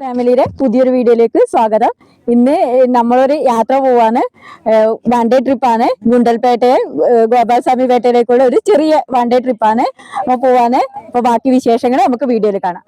ഫാമിലിയുടെ പുതിയൊരു വീഡിയോയിലേക്ക് സ്വാഗതം. ഇന്ന് നമ്മളൊരു യാത്ര പോവാണ്. വൺ ഡേ ട്രിപ്പാണ് ഗുണ്ടൽപേട്ടയെ ഏഹ് ഗോപാലസ്വാമി പേട്ടയിലേക്കുള്ള ഒരു ചെറിയ വൺ ഡേ ട്രിപ്പാണ് അപ്പൊ പോവാണ്. അപ്പൊ ബാക്കി വിശേഷങ്ങൾ നമുക്ക് വീഡിയോയിൽ കാണാം.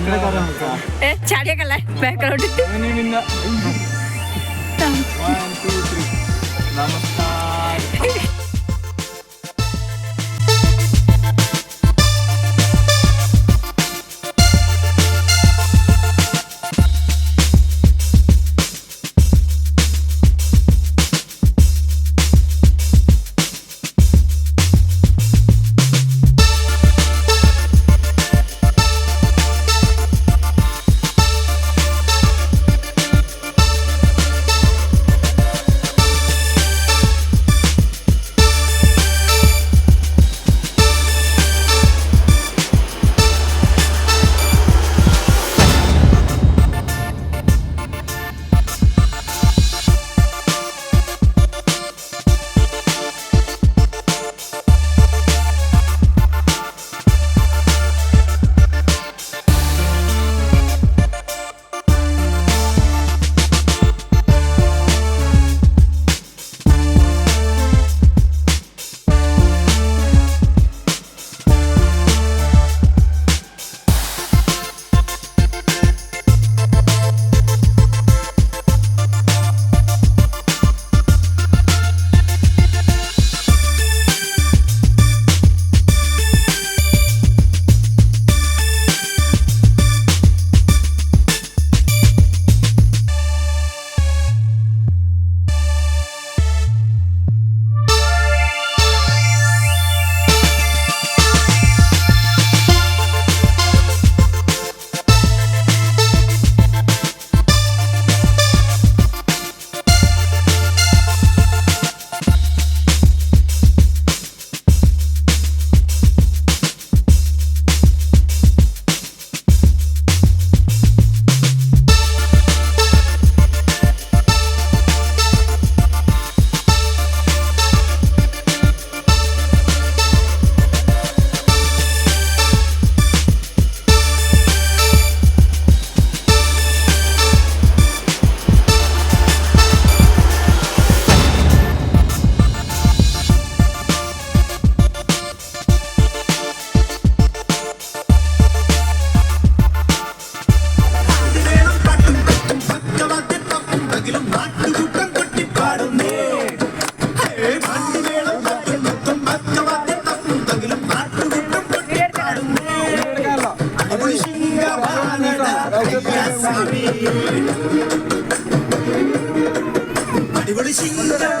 അങ്ങനെ കഥ നോക്കാം ഏ ചാടിയൊക്കെ ബാക്കിലോട്ട് പിന്നെ 的心。